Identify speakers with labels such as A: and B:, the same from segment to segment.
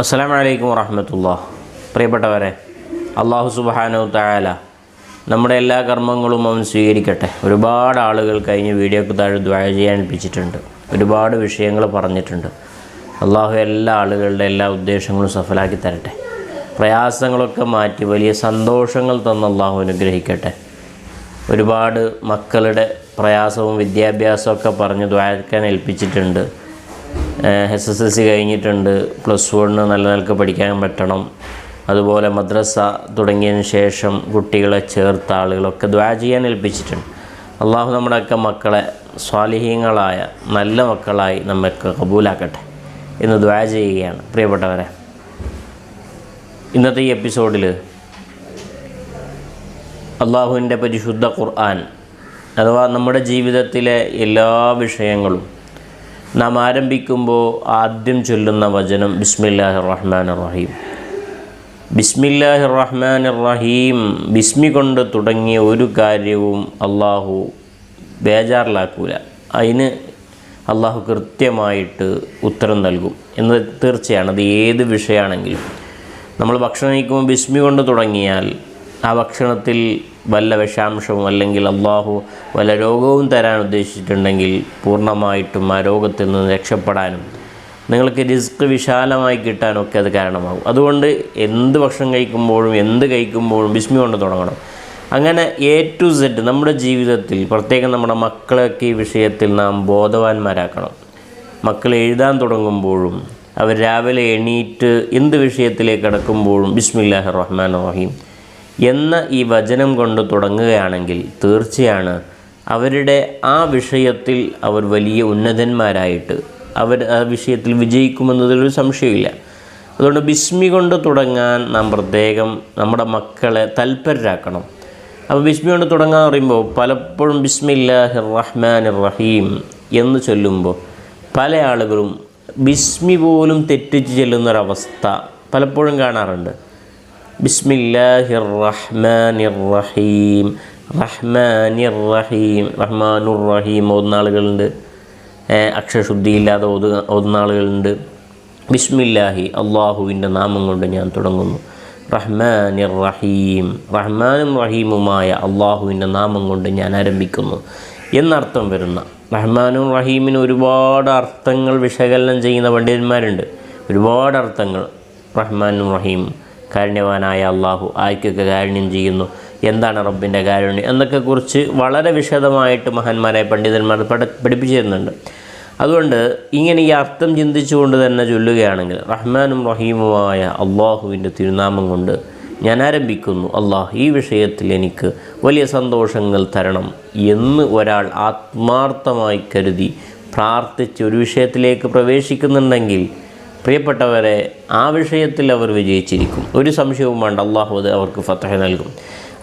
A: അസ്സാം വലൈക്കും വറഹമത്തുള്ള. പ്രിയപ്പെട്ടവരെ അള്ളാഹു സുബാനു തായാല നമ്മുടെ എല്ലാ കർമ്മങ്ങളും അവൻ സ്വീകരിക്കട്ടെ. ഒരുപാട് ആളുകൾ കഴിഞ്ഞ് വീഡിയോക്ക് താഴെ ദ്വായ ചെയ്യാൻ ഏൽപ്പിച്ചിട്ടുണ്ട് ഒരുപാട് വിഷയങ്ങൾ പറഞ്ഞിട്ടുണ്ട്. അള്ളാഹു എല്ലാ ആളുകളുടെ എല്ലാ ഉദ്ദേശങ്ങളും സഫലാക്കി തരട്ടെ. പ്രയാസങ്ങളൊക്കെ മാറ്റി വലിയ സന്തോഷങ്ങൾ തന്ന അള്ളാഹു അനുഗ്രഹിക്കട്ടെ. ഒരുപാട് മക്കളുടെ പ്രയാസവും വിദ്യാഭ്യാസമൊക്കെ പറഞ്ഞ് ദ്വാരക്കാൻ ഏൽപ്പിച്ചിട്ടുണ്ട്. എസ് എസ് എൽ സി കഴിഞ്ഞിട്ടുണ്ട്. പ്ലസ് വണ്ണ് നല്ല നിലയ്ക്ക് പഠിക്കാൻ പറ്റണം. അതുപോലെ മദ്രസ തുടങ്ങിയതിന് ശേഷം കുട്ടികളെ ചേർത്ത ആളുകളൊക്കെ ദ്വാ ചെയ്യാൻ ഏൽപ്പിച്ചിട്ടുണ്ട്. അള്ളാഹു നമ്മുടെയൊക്കെ മക്കളെ സ്വാലിഹീങ്ങളായ നല്ല മക്കളായി നമ്മൾക്ക് കബൂലാക്കട്ടെ എന്ന് ദ്വാ ചെയ്യുകയാണ്. പ്രിയപ്പെട്ടവരെ ഇന്നത്തെ ഈ എപ്പിസോഡിൽ അള്ളാഹുവിന്റെ പരിശുദ്ധ ഖുർആൻ അഥവാ നമ്മുടെ ജീവിതത്തിലെ എല്ലാ വിഷയങ്ങളും നാം ആരംഭിക്കുമ്പോൾ ആദ്യം ചൊല്ലുന്ന വചനം ബിസ്മില്ലാഹി റഹ്മാൻ റഹീം ബിസ്മില്ലാഹി റഹ്മാൻ റഹീം ബിസ്മി കൊണ്ട് തുടങ്ങിയ ഒരു കാര്യവും അള്ളാഹു ബേജാറിലാക്കൂല. അതിന് അള്ളാഹു കൃത്യമായിട്ട് ഉത്തരം നൽകും. എന്നത് തീർച്ചയാണ്. അത് ഏത് വിഷയമാണെങ്കിലും. നമ്മൾ ഭക്ഷണം കഴിക്കുമ്പോൾ ബിസ്മി കൊണ്ട് തുടങ്ങിയാൽ ആ ഭക്ഷണത്തിൽ വല്ല വിഷാംശവും അല്ലെങ്കിൽ അള്ളാഹു വല്ല രോഗവും തരാൻ ഉദ്ദേശിച്ചിട്ടുണ്ടെങ്കിൽ പൂർണമായിട്ടും ആ രോഗത്തിൽ നിന്ന് രക്ഷപ്പെടാനും നിങ്ങൾക്ക് റിസ്ക് വിശാലമായി കിട്ടാനൊക്കെ അത് കാരണമാകും. അതുകൊണ്ട് എന്ത് ഭക്ഷണം കഴിക്കുമ്പോഴും എന്ത് കഴിക്കുമ്പോഴും ബിസ്മി കൊണ്ട് തുടങ്ങണം. അങ്ങനെ എ ടു സെഡ് നമ്മുടെ ജീവിതത്തിൽ പ്രത്യേകം നമ്മുടെ മക്കളൊക്കെ ഈ വിഷയത്തിൽ നാം ബോധവാന്മാരാക്കണം. മക്കൾ എഴുതാൻ തുടങ്ങുമ്പോഴും അവർ രാവിലെ എണീറ്റ് എന്ത് വിഷയത്തിലേക്ക് കടക്കുമ്പോഴും ബിസ്മില്ലാഹി റഹ്മാൻ റഹീം എന്ന ഈ വചനം കൊണ്ട് തുടങ്ങുകയാണെങ്കിൽ തീർച്ചയാണ് അവരുടെ ആ വിഷയത്തിൽ അവർ വലിയ ഉന്നതന്മാരായിട്ട് അവർ ആ വിഷയത്തിൽ വിജയിക്കുമെന്നതിലൊരു സംശയമില്ല അതുകൊണ്ട് ബിസ്മി കൊണ്ട് തുടങ്ങാൻ നാം പ്രത്യേകം നമ്മുടെ മക്കളെ തൽപരരാക്കണം. അപ്പോൾ ബിസ്മി കൊണ്ട് തുടങ്ങാൻ പറയുമ്പോൾ പലപ്പോഴും ബിസ്മില്ലാഹി റഹ്മാൻ റഹീം എന്ന് ചൊല്ലുമ്പോൾ പല ആളുകളും ബിസ്മി പോലും തെറ്റിച്ച് ചെല്ലുന്നൊരവസ്ഥ പലപ്പോഴും കാണാറുണ്ട്. ബിസ്മില്ലാഹിർ റഹ്മാനിർ റഹീം റഹ്മാനിർ റഹീം റഹ്മാനുർ റഹീം ഓതുന്ന അക്ഷരശുദ്ധിയില്ലാതെ ഓത് ഓതുന്ന ബിസ്മില്ലാഹി അള്ളാഹുവിന്റെ നാമം കൊണ്ട് ഞാൻ തുടങ്ങുന്നു. റഹ്മാനിർ റഹീം റഹ്മാനും റഹീമുമായ അള്ളാഹുവിന്റെ നാമം കൊണ്ട് ഞാൻ ആരംഭിക്കുന്നു. എന്നർത്ഥം വരുന്ന റഹ്മാനും റഹീമിന് ഒരുപാട് അർത്ഥങ്ങൾ വിശകലനം ചെയ്യുന്ന പണ്ഡിതന്മാരുണ്ട്. ഒരുപാട് അർത്ഥങ്ങൾ റഹ്മാനും റഹീമും. കാരുണ്യവാനായ അള്ളാഹു ആർക്കൊക്കെ കാരുണ്യം ചെയ്യുന്നു. എന്താണ് റബ്ബിന്റെ കാരുണ്യം? എന്നൊക്കെ കുറിച്ച് വളരെ വിശദമായിട്ട് മഹാന്മാരായ പണ്ഡിതന്മാർ പഠ പഠിപ്പിച്ചു തരുന്നുണ്ട് അതുകൊണ്ട് ഇങ്ങനെ ഈ അർത്ഥം ചിന്തിച്ചുകൊണ്ട് തന്നെ ചൊല്ലുകയാണെങ്കിൽ റഹ്മാനും റഹീമുമായ അള്ളാഹുവിന്റെ തിരുനാമം കൊണ്ട് ഞാൻ ആരംഭിക്കുന്നു. അള്ളാഹ് ഈ വിഷയത്തിൽ എനിക്ക് വലിയ സന്തോഷങ്ങൾ തരണം എന്ന് ഒരാൾ ആത്മാർത്ഥമായി കരുതി പ്രാർത്ഥിച്ച് ഒരു വിഷയത്തിലേക്ക് പ്രവേശിക്കുന്നുണ്ടെങ്കിൽ പ്രിയപ്പെട്ടവരെ ആ വിഷയത്തിൽ അവർ വിജയിച്ചിരിക്കും. ഒരു സംശയവും വേണ്ട അള്ളാഹു അത് അവർക്ക് ഫത്തഹ നൽകും.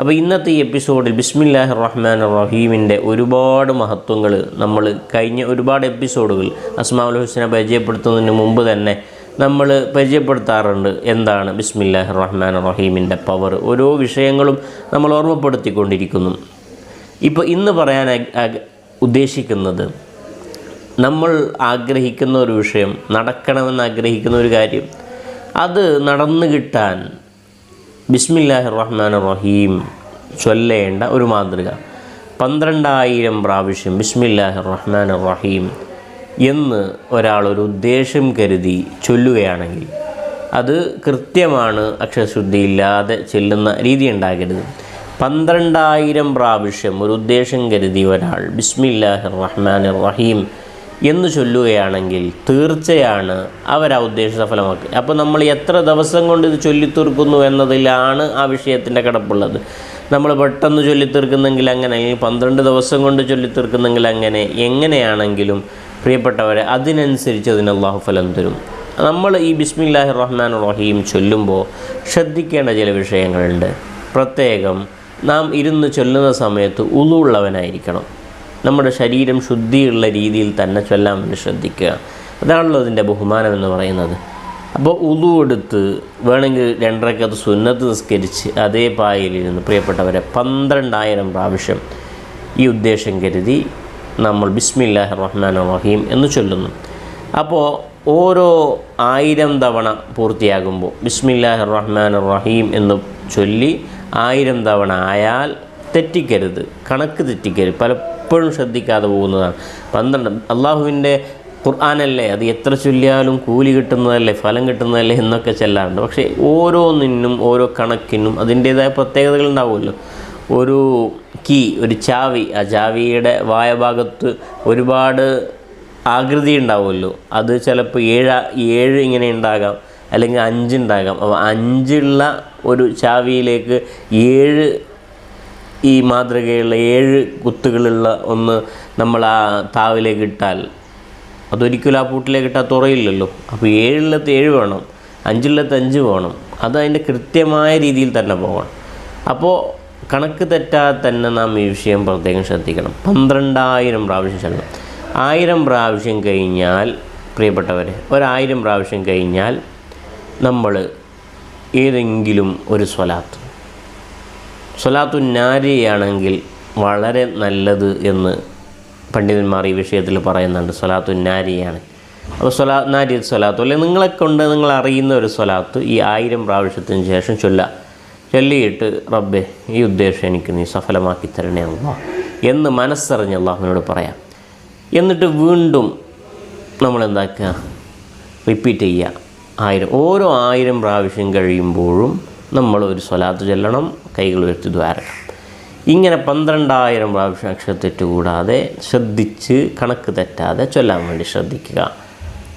A: അപ്പോൾ ഇന്നത്തെ ഈ എപ്പിസോഡിൽ ബിസ്മില്ലാഹി റഹ്മാൻ റഹീമിന്റെ ഒരുപാട് മഹത്വങ്ങൾ നമ്മൾ കഴിഞ്ഞ ഒരുപാട് എപ്പിസോഡുകൾ അസ്മാഉൽ ഹുസ്നെ പരിചയപ്പെടുത്തുന്നതിന് മുമ്പ് തന്നെ നമ്മൾ പരിചയപ്പെടുത്താറുണ്ട്. എന്താണ് ബിസ്മില്ലാഹി റഹ്മാൻ റഹീമിന്റെ പവർ ഓരോ വിഷയങ്ങളും നമ്മൾ ഓർമ്മപ്പെടുത്തിക്കൊണ്ടിരിക്കുന്നു. ഇപ്പോൾ ഇന്ന് പറയാൻ ഉദ്ദേശിക്കുന്നത് നമ്മൾ ആഗ്രഹിക്കുന്ന ഒരു വിഷയം നടക്കണമെന്ന് ആഗ്രഹിക്കുന്ന ഒരു കാര്യം അത് നടന്നു കിട്ടാൻ ബിസ്മില്ലാഹി റഹ്മാൻ റഹീം ചൊല്ലേണ്ട ഒരു മാതൃക. പന്ത്രണ്ടായിരം പ്രാവശ്യം ബിസ്മില്ലാഹി റഹ്മാൻ റഹീം എന്ന് ഒരാൾ ഒരു ഉദ്ദേശം കരുതി ചൊല്ലുകയാണെങ്കിൽ അത് കൃത്യമാണ് അക്ഷരശുദ്ധിയില്ലാതെ ചെല്ലുന്ന രീതി ഉണ്ടാകരുത് പന്ത്രണ്ടായിരം പ്രാവശ്യം ഒരു ഉദ്ദേശം കരുതി ഒരാൾ ബിസ്മില്ലാഹി റഹ്മാൻ റഹീം എന്ന് ചൊല്ലുകയാണെങ്കിൽ തീർച്ചയാണ് അവർ ആ ഉദ്ദേശം സഫലമാക്കുക അപ്പോൾ നമ്മൾ എത്ര ദിവസം കൊണ്ട് ഇത് ചൊല്ലിത്തീർക്കുന്നു എന്നതിലാണ് ആ വിഷയത്തിന്റെ കിടപ്പുള്ളത്. നമ്മൾ പെട്ടെന്ന് ചൊല്ലിത്തീർക്കുന്നെങ്കിൽ അങ്ങനെ പന്ത്രണ്ട് ദിവസം കൊണ്ട് ചൊല്ലിത്തീർക്കുന്നെങ്കിൽ അങ്ങനെ എങ്ങനെയാണെങ്കിലും പ്രിയപ്പെട്ടവരെ അതിനനുസരിച്ച് അതിന് അള്ളാഹു ഫലം തരും. നമ്മൾ ഈ ബിസ്മില്ലാഹി റഹ്മാൻ റഹീം ചൊല്ലുമ്പോൾ ശ്രദ്ധിക്കേണ്ട ചില വിഷയങ്ങളുണ്ട്. പ്രത്യേകം നാം ഇരുന്ന് ചൊല്ലുന്ന സമയത്ത് ഉളുള്ളവനായിരിക്കണം നമ്മുടെ ശരീരം ശുദ്ധിയുള്ള രീതിയിൽ തന്നെ ചൊല്ലാൻ വേണ്ടി ശ്രദ്ധിക്കുക. അതാണല്ലോ അതിന്റെ ബഹുമാനം എന്ന് പറയുന്നത്. അപ്പോൾ ഉളു എടുത്ത് വേണമെങ്കിൽ രണ്ടരക്കത്ത് സുന്നത്ത് നിസ്കരിച്ച് അതേ പായലിരുന്ന് പ്രിയപ്പെട്ടവരെ പന്ത്രണ്ടായിരം പ്രാവശ്യം ഈ ഉദ്ദേശം കരുതി നമ്മൾ ബിസ്മില്ലാഹ് റഹ്മാൻ റഹീം എന്ന് ചൊല്ലുന്നു. അപ്പോൾ ഓരോ ആയിരം തവണ പൂർത്തിയാകുമ്പോൾ ബിസ്മില്ലാഹ് റഹ്മാൻ റഹീം എന്ന് ചൊല്ലി ആയിരം തവണ ആയാൽ തെറ്റിക്കരുത് കണക്ക് തെറ്റിക്കരുത്. പലപ്പോഴും ശ്രദ്ധിക്കാതെ പോകുന്നതാണ്. പന്ത്രണ്ട് അള്ളാഹുവിന്റെ ഖുർആാനല്ലേ? അത് എത്ര ചൊല്ലിയാലും കൂലി കിട്ടുന്നതല്ലേ ഫലം കിട്ടുന്നതല്ലേ എന്നൊക്കെ ചെല്ലാറുണ്ട്. പക്ഷേ ഓരോന്നിനും ഓരോ കണക്കിനും അതിന്റേതായ പ്രത്യേകതകൾ ഉണ്ടാവുമല്ലോ. ഒരു കീ ഒരു ചാവി ആ ചാവിയുടെ വായഭാഗത്ത് ഒരുപാട് ആകൃതി ഉണ്ടാവുമല്ലോ. അത് ചിലപ്പോൾ ഏഴ ഏഴ് ഇങ്ങനെ ഉണ്ടാകാം അല്ലെങ്കിൽ അഞ്ചുണ്ടാകാം അപ്പോൾ അഞ്ചുള്ള ഒരു ചാവിയിലേക്ക് ഏഴ് ഈ മാതൃകയുള്ള ഏഴ് കുത്തുകളുള്ള ഒന്ന് നമ്മൾ ആ താവിലേക്ക് ഇട്ടാൽ. അതൊരിക്കലും ആ പൂട്ടിലേക്ക് ഇട്ടാൽ തുറയില്ലല്ലോ. അപ്പോൾ ഏഴിലത്ത് ഏഴ് വേണം അഞ്ചിലത്ത് അഞ്ച് വേണം. അത് അതിന്റെ കൃത്യമായ രീതിയിൽ തന്നെ പോകണം. അപ്പോൾ കണക്ക് തെറ്റാതെ തന്നെ നാം ഈ വിഷയം പ്രത്യേകം ശ്രദ്ധിക്കണം. പന്ത്രണ്ടായിരം പ്രാവശ്യം ചെല്ലണം. ആയിരം പ്രാവശ്യം കഴിഞ്ഞാൽ പ്രിയപ്പെട്ടവരെ ഒരായിരം പ്രാവശ്യം കഴിഞ്ഞാൽ നമ്മൾ ഏതെങ്കിലും ഒരു സ്വലാത്ത് സ്വലാത്തു നാരിയാണെങ്കിൽ വളരെ നല്ലത് എന്ന് പണ്ഡിതന്മാർ ഈ വിഷയത്തിൽ പറയുന്നുണ്ട്. സ്വലാത്തു നാരിയാണ്. അപ്പോൾ സ്വലാ നാരി സ്വലാത്തു. അല്ലെങ്കിൽ നിങ്ങളെ കൊണ്ട് നിങ്ങൾ അറിയുന്ന ഒരു സ്വലാത്ത് ഈ ആയിരം പ്രാവശ്യത്തിന് ശേഷം ചൊല്ല. ചൊല്ലിയിട്ട് റബ്ബെ ഈ ഉദ്ദേശം എനിക്ക് നീ സഫലമാക്കി തരണേ അല്ലാ എന്ന് മനസ്സറിഞ്ഞ് അള്ളാഹുവിനോട് പറയാം. എന്നിട്ട് വീണ്ടും നമ്മൾ എന്താക്കുക റിപ്പീറ്റ് ചെയ്യുക. ആയിരം ഓരോ ആയിരം പ്രാവശ്യം കഴിയുമ്പോഴും നമ്മൾ ഒരു സ്വലാത്ത് ചൊല്ലണം കൈകൾ ഉയർത്തി ദ്വാരക്കണം. ഇങ്ങനെ പന്ത്രണ്ടായിരം പ്രാവശ്യം അക്ഷരത്തെറ്റ് കൂടാതെ ശ്രദ്ധിച്ച് കണക്ക് തെറ്റാതെ ചൊല്ലാൻ വേണ്ടി ശ്രദ്ധിക്കുക.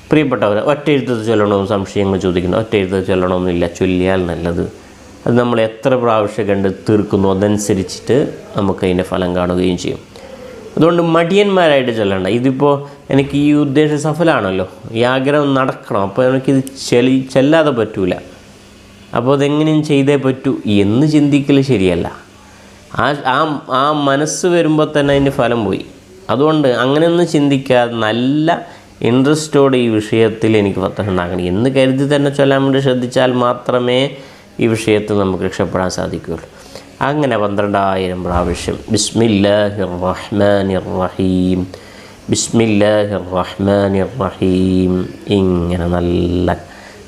A: പ്രിയപ്പെട്ടവർ ഒറ്റ എഴുത്തത് ചൊല്ലണമെന്ന് സംശയങ്ങൾ ചോദിക്കുന്നു. ഒറ്റ എഴുത്തത് ചൊല്ലണമെന്നില്ല ചൊല്ലിയാൽ നല്ലത്. അത് നമ്മൾ എത്ര പ്രാവശ്യം കണ്ട് തീർക്കുന്നു അതനുസരിച്ചിട്ട് നമുക്ക് അതിന്റെ ഫലം കാണുകയും ചെയ്യും. അതുകൊണ്ട് മടിയന്മാരായിട്ട് ചൊല്ലണ്ട. ഇതിപ്പോൾ എനിക്ക് ഈ ഉദ്ദേശം സഫലമാണല്ലോ. ഈ ആഗ്രഹം നടക്കണം. അപ്പോൾ എനിക്കിത് ചെലി ചെല്ലാതെ പറ്റൂല. അപ്പോൾ അതെങ്ങനെയും ചെയ്തേ പറ്റൂ എന്ന് ചിന്തിക്കൽ ശരിയല്ല. ആ ആ ആ മനസ്സ് വരുമ്പോൾ തന്നെ അതിന്റെ ഫലം പോയി. അതുകൊണ്ട് അങ്ങനെയൊന്നും ചിന്തിക്കാതെ നല്ല ഇൻട്രസ്റ്റോടെ ഈ വിഷയത്തിൽ എനിക്ക് പത്രം ഉണ്ടാക്കണം എന്ന് കരുതി തന്നെ ചൊല്ലാൻ വേണ്ടി ശ്രദ്ധിച്ചാൽ മാത്രമേ ഈ വിഷയത്തിൽ നമുക്ക് രക്ഷപ്പെടാൻ സാധിക്കുകയുള്ളൂ. അങ്ങനെ പന്ത്രണ്ടായിരം പ്രാവശ്യം ബിസ്മില്ലാഹിർ റഹ്മാനിർ റഹീം ബിസ്മില്ലാഹിർ റഹ്മാനിർ റഹീം ഇങ്ങനെ നല്ല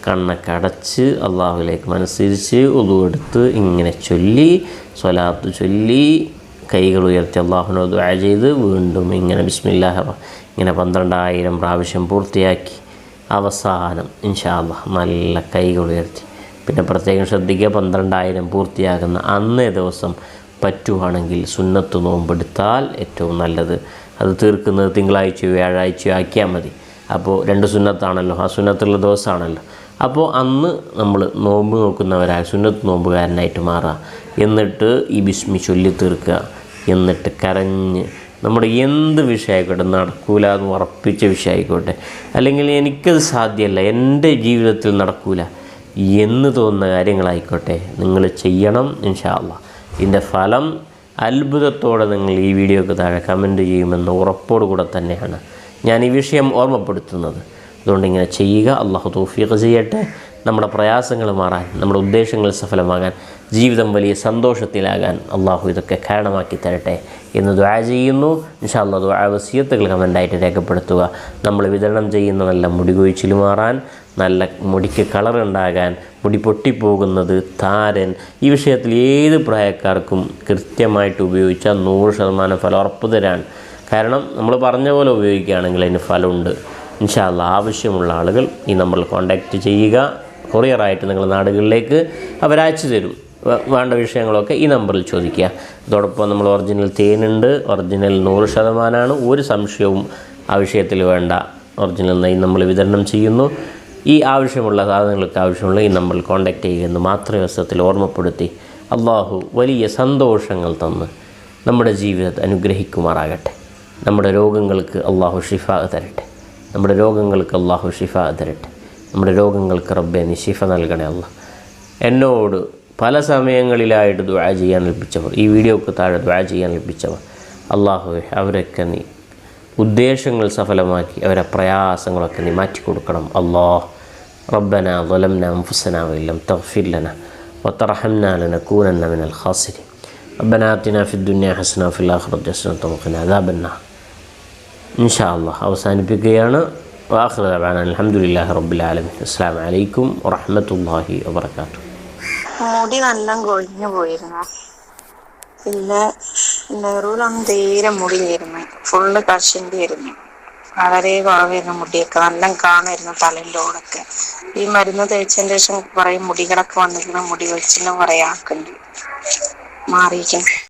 A: കണ്ണൊക്കെ അടച്ച് അള്ളാഹുലേക്ക് മനസ്സരിച്ച് ഒതുവെടുത്ത് ഇങ്ങനെ ചൊല്ലി സ്വലാത്ത് ചൊല്ലി കൈകൾ ഉയർത്തി അള്ളാഹുനോട് ദുആ ചെയ്ത് വീണ്ടും ഇങ്ങനെ ബിസ്മില്ലാഹ ഇങ്ങനെ പന്ത്രണ്ടായിരം പ്രാവശ്യം പൂർത്തിയാക്കി. അവസാനം ഇൻഷാ അള്ളാഹ് നല്ല കൈകൾ ഉയർത്തി. പിന്നെ പ്രത്യേകം ശ്രദ്ധിക്കുക പന്ത്രണ്ടായിരം പൂർത്തിയാകുന്ന അന്നേ ദിവസം പറ്റുവാണെങ്കിൽ സുന്നത്ത് നോമ്പെടുത്താൽ ഏറ്റവും നല്ലത്. അത് തീർക്കുന്നത് തിങ്കളാഴ്ചയോ വ്യാഴാഴ്ചയോ ആക്കിയാൽ മതി. അപ്പോൾ രണ്ട് സുന്നത്താണല്ലോ ആ സുന്നത്തുള്ള ദിവസമാണല്ലോ. അപ്പോൾ അന്ന് നമ്മൾ നോമ്പ് നോക്കുന്നവരായ സുന്നത്ത് നോമ്പുകാരനായിട്ട് മാറുക എന്നിട്ട് ഈ ബിസ്മി ചൊല്ലി തീർക്കുക. എന്നിട്ട് കരഞ്ഞ് നമ്മുടെ എന്ത് വിഷയമായിക്കോട്ടെ നടക്കൂല എന്ന് ഉറപ്പിച്ച വിഷയമായിക്കോട്ടെ. അല്ലെങ്കിൽ എനിക്കത് സാധ്യമല്ല എന്റെ ജീവിതത്തിൽ നടക്കൂല. എന്ന് തോന്നുന്ന കാര്യങ്ങളായിക്കോട്ടെ നിങ്ങൾ ചെയ്യണം ഇൻഷാല്ല ഇതിന്റെ ഫലം അത്ഭുതത്തോടെ നിങ്ങൾ ഈ വീഡിയോക്ക് താഴെ കമന്റ് ചെയ്യുമെന്ന ഉറപ്പോടുകൂടെ തന്നെയാണ് ഞാൻ ഈ വിഷയം ഓർമ്മപ്പെടുത്തുന്നത്. അതുകൊണ്ട് ഇങ്ങനെ ചെയ്യുക അള്ളാഹു തൗഫീഖ് ചെയ്യട്ടെ. നമ്മുടെ പ്രയാസങ്ങൾ മാറാൻ നമ്മുടെ ഉദ്ദേശങ്ങൾ സഫലമാകാൻ ജീവിതം വലിയ സന്തോഷത്തിലാകാൻ അള്ളാഹു ഇതൊക്കെ കാരണമാക്കി തരട്ടെ എന്ന് ദ്വാ ചെയ്യുന്നു. ഇൻഷാല്ലാ ദ്വാ വസിയത്തുകൾ കമന്റായിട്ട് രേഖപ്പെടുത്തുക. നമ്മൾ വിതരണം ചെയ്യുന്ന നല്ല മുടി കൊഴിച്ചിൽ മാറാൻ നല്ല മുടിക്ക് കളർ ഉണ്ടാകാൻ മുടി പൊട്ടിപ്പോകുന്നത് താരൻ ഈ വിഷയത്തിൽ ഏത് പ്രായക്കാർക്കും കൃത്യമായിട്ട് ഉപയോഗിച്ചാൽ നൂറ് ശതമാനം ഫലം ഉറപ്പ് തരാൻ. കാരണം നമ്മൾ പറഞ്ഞ പോലെ ഉപയോഗിക്കുകയാണെങ്കിൽ അതിന് ഫലമുണ്ട്. ഇൻഷാല്ല ആവശ്യമുള്ള ആളുകൾ ഈ നമ്പറിൽ കോൺടാക്റ്റ് ചെയ്യുക. കൊറിയറായിട്ട് നിങ്ങൾ നാടുകളിലേക്ക് അവരയച്ചു തരും. വേണ്ട വിഷയങ്ങളൊക്കെ ഈ നമ്പറിൽ ചോദിക്കുക. അതോടൊപ്പം നമ്മൾ ഒറിജിനൽ തേനുണ്ട്. ഒറിജിനൽ നൂറ് ശതമാനമാണ് ഒരു സംശയവും ആ വിഷയത്തിൽ വേണ്ട. ഒറിജിനൽ നെയ് നമ്മൾ വിതരണം ചെയ്യുന്നു. ഈ ആവശ്യമുള്ള സാധനങ്ങൾക്ക് ആവശ്യമുള്ള ഈ നമ്പറിൽ കോൺടാക്റ്റ് ചെയ്യുക എന്ന് മാത്രമേ അവസരത്തിൽ ഓർമ്മപ്പെടുത്തി അള്ളാഹു വലിയ സന്തോഷങ്ങൾ തന്ന് നമ്മുടെ ജീവിതത്തെ അനുഗ്രഹിക്കുമാറാകട്ടെ. നമ്മുടെ രോഗങ്ങൾക്ക് അള്ളാഹു ഷിഫ തരട്ടെ. നമ്മുടെ രോഗങ്ങൾക്ക് അള്ളാഹു ഷിഫ തരട്ടെ നമ്മുടെ രോഗങ്ങൾക്ക് റബ്ബെ നീ ഷിഫ നൽകണേ അല്ല എന്നോട് പല സമയങ്ങളിലായിട്ട് ദ്വാ ചെയ്യാൻ ലഭിച്ചവർ ഈ വീഡിയോക്ക് താഴെ ദ്വാ ചെയ്യാൻ ലഭിച്ചവർ അള്ളാഹുവെ അവരൊക്കെ നീ ഉദ്ദേശങ്ങൾ സഫലമാക്കി അവരെ പ്രയാസങ്ങളൊക്കെ നീ മാറ്റിക്കൊടുക്കണം അള്ളാഹ് ربنا ظلمنا أنفسنا وإن لم تغفر لنا وترحمنا لنكونن من الخاسرين ربنا آتنا في الدنيا حسنة وفي الآخرة حسنة وقنا عذاب النار ഇൻഷാ അള്ളാഹ് അവസാനിപ്പിക്കുകയാണ് വാഹൃ അലഹമുല്ലാ റബ്ബുലാലമി അസ്സാം വലൈക്കും വറഹമത്തല്ലാഹി വാബർക്കാത്തു
B: മുടി നല്ല കൊഴിഞ്ഞു പോയിരുന്നു. പിന്നെ നെറൂലൊന്നും തീരെ മുടിയായിരുന്നു ഫുള്ള് കഷിന്റെയായിരുന്നു വളരെ കുറവായിരുന്നു മുടിയൊക്കെ. നല്ല കാണായിരുന്നു തലേന്റെ ഈ മരുന്ന് തേച്ചതിന് ശേഷം കുറേ മുടികളൊക്കെ മുടി വെച്ചിലും കുറേ ആക്കുന്നുണ്ട്. മാറിയിരിക്കണം